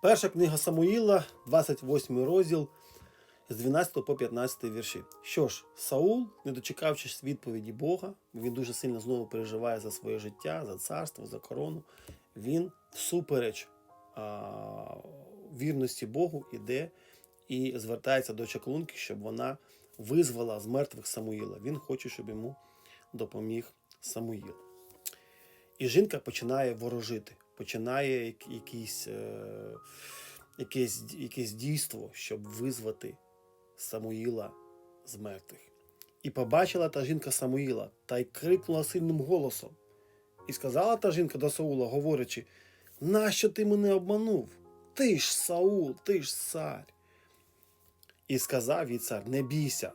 Перша книга Самуїла, 28 розділ з 12 по 15 вірші. Що ж, Саул, не дочекавшись відповіді Бога, він дуже сильно знову переживає за своє життя, за царство, за корону. Він всупереч а, вірності Богу іде і звертається до чаклунки, щоб вона визвала з мертвих Самуїла. Він хоче, щоб йому допоміг Самуїл. І жінка починає ворожити, починає якісь, е, якесь, якесь дійство, щоб визвати Самуїла з мертвих. І побачила та жінка Самуїла та й крикнула сильним голосом. І сказала та жінка до Саула, говорячи: Нащо ти мене обманув? Ти ж Саул, ти ж цар. І сказав їй цар: Не бійся,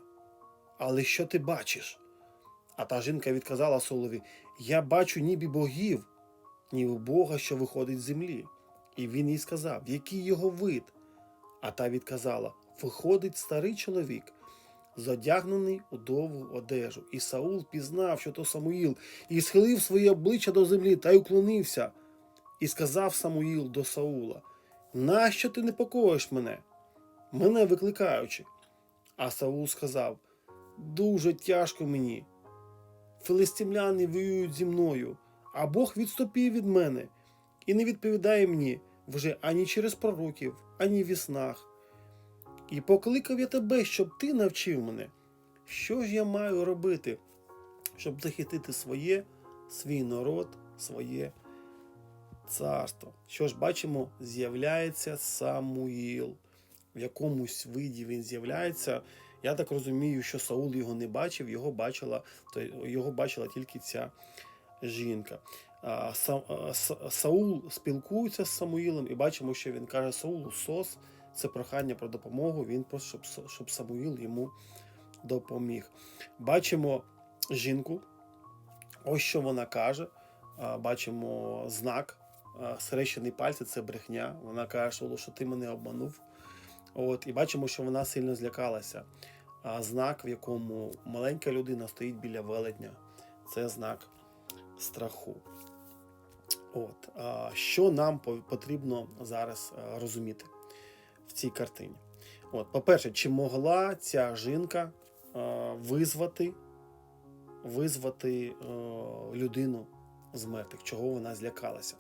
але що ти бачиш? А та жінка відказала Саулові: Я бачу ніби богів, ніби Бога, що виходить з землі. І він їй сказав, який його вид? А та відказала: Виходить старий чоловік, зодягнений у довгу одежу. І Саул пізнав, що то Самуїл, і схилив своє обличчя до землі та й уклонився. І сказав Самуїл до Саула: Нащо ти непокоїш мене? Мене викликаючи. А Саул сказав: Дуже тяжко мені. Филистимляни воюють зі мною, а Бог відступив від мене і не відповідає мені вже ані через пророків, ані в снах. І покликав я тебе, щоб ти навчив мене, що ж я маю робити, щоб захистити своє, свій народ, своє царство. Що ж бачимо, з'являється Самуїл. В якомусь виді він з'являється. Я так розумію, що Саул його не бачив, його бачила, його бачила тільки ця жінка. Са- Са- Саул спілкується з Самуїлом і бачимо, що він каже Саулу Сос. Це прохання про допомогу. Він просто щоб, щоб Самуїл йому допоміг. Бачимо жінку. Ось що вона каже. Бачимо знак. Срещений пальці це брехня. Вона каже, Саулу, що ти мене обманув. От, і бачимо, що вона сильно злякалася. Знак, в якому маленька людина стоїть біля велетня, це знак страху. От, що нам потрібно зараз розуміти в цій картині? От, по-перше, чи могла ця жінка визвати, визвати е, людину з мертвих, чого вона злякалася?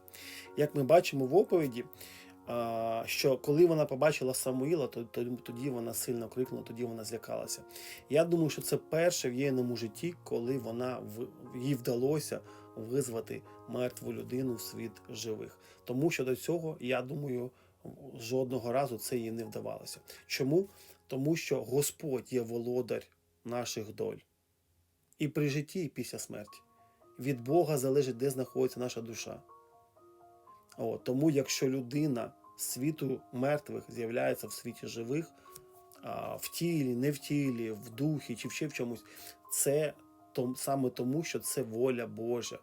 Як ми бачимо в оповіді, що коли вона побачила Самуїла, то, то тоді вона сильно крикнула, тоді вона злякалася. Я думаю, що це перше в її житті, коли вона їй вдалося визвати мертву людину в світ живих. Тому що до цього, я думаю, жодного разу це їй не вдавалося. Чому? Тому що Господь є володар наших доль. І при житті, і після смерті. Від Бога залежить, де знаходиться наша душа. От, тому, якщо людина світу мертвих з'являється в світі живих, а, в тілі, не в тілі, в духі чи ще в чомусь, це том, саме тому, що це воля Божа.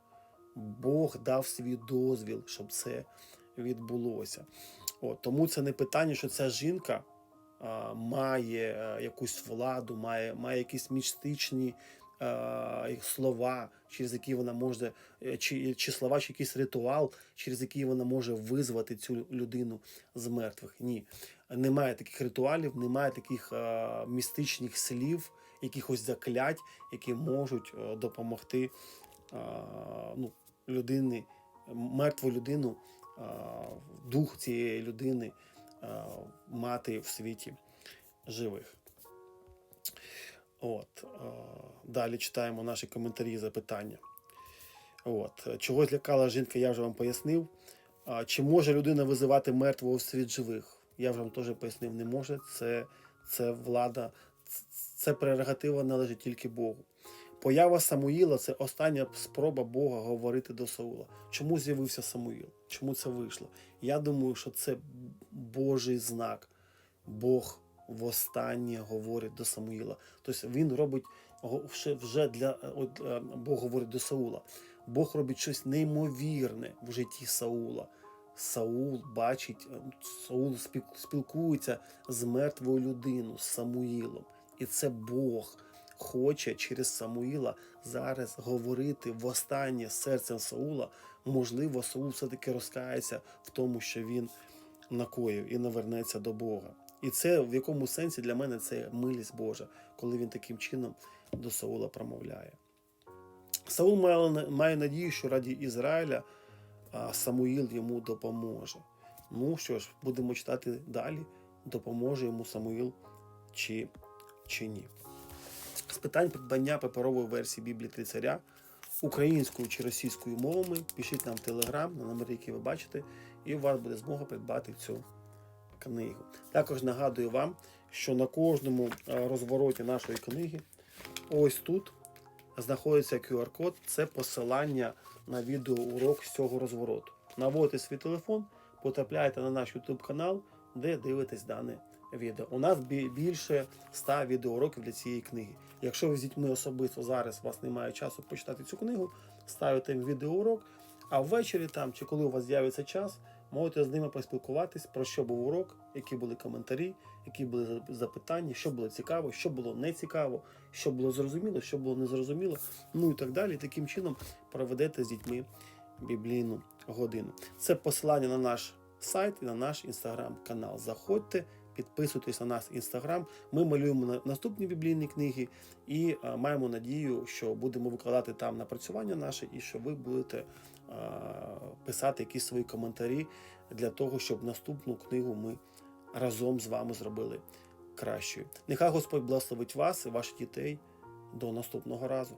Бог дав свій дозвіл, щоб це відбулося. От, тому це не питання, що ця жінка а, має а, якусь владу, має, має якісь містичні слова, через які вона може, е, чи, чи слова, чи якийсь ритуал, через який вона може визвати цю людину з мертвих. Ні, немає таких ритуалів, немає таких а, містичних слів, якихось заклять, які можуть а, допомогти а, ну, людини, мертву людину, а, дух цієї людини а, мати в світі живих. От, далі читаємо наші коментарі і запитання. От, чого злякала жінка, я вже вам пояснив. Чи може людина визивати мертвого світ живих? Я вже вам теж пояснив, не може. Це, це влада, це прерогатива належить тільки Богу. Поява Самуїла це остання спроба Бога говорити до Саула. Чому з'явився Самуїл? Чому це вийшло? Я думаю, що це Божий знак. Бог востаннє говорить до Самуїла. Тобто він робить вже- для от, е, Бог говорить до Саула. Бог робить щось неймовірне в житті Саула. Саул бачить, е, Саул спілкується з мертвою людиною, з Самуїлом. І це Бог хоче через Самуїла зараз говорити востаннє серцем Саула. Можливо, Саул все-таки розкається в тому, що він накоїв і навернеться до Бога. І це в якому сенсі для мене це милість Божа, коли він таким чином до Саула промовляє. Саул має, надію, що раді Ізраїля Самуїл йому допоможе. Ну що ж, будемо читати далі, допоможе йому Самуїл чи, чи ні. З питань придбання паперової версії Біблії Три царя українською чи російською мовами пишіть нам в Телеграм на номери, які ви бачите, і у вас буде змога придбати цю книгу. Також нагадую вам, що на кожному е, розвороті нашої книги, ось тут знаходиться QR-код, це посилання на відеоурок з цього розвороту. Наводите свій телефон, потрапляєте на наш YouTube канал, де дивитесь дане відео. У нас більше 100 відеоуроків для цієї книги. Якщо ви з дітьми особисто зараз у вас немає часу почитати цю книгу, ставите відеоурок, а ввечері там чи коли у вас з'явиться час, можете з ними поспілкуватись про що був урок, які були коментарі, які були запитання, що було цікаво, що було не цікаво, що було зрозуміло, що було незрозуміло, ну і так далі. Таким чином проведете з дітьми біблійну годину. Це посилання на наш сайт і на наш інстаграм-канал. Заходьте, підписуйтесь на наш інстаграм. Ми малюємо на- наступні біблійні книги і а, маємо надію, що будемо викладати там напрацювання наше, і що ви будете а, писати якісь свої коментарі для того, щоб наступну книгу ми разом з вами зробили кращою. Нехай Господь благословить вас і ваших дітей. До наступного разу.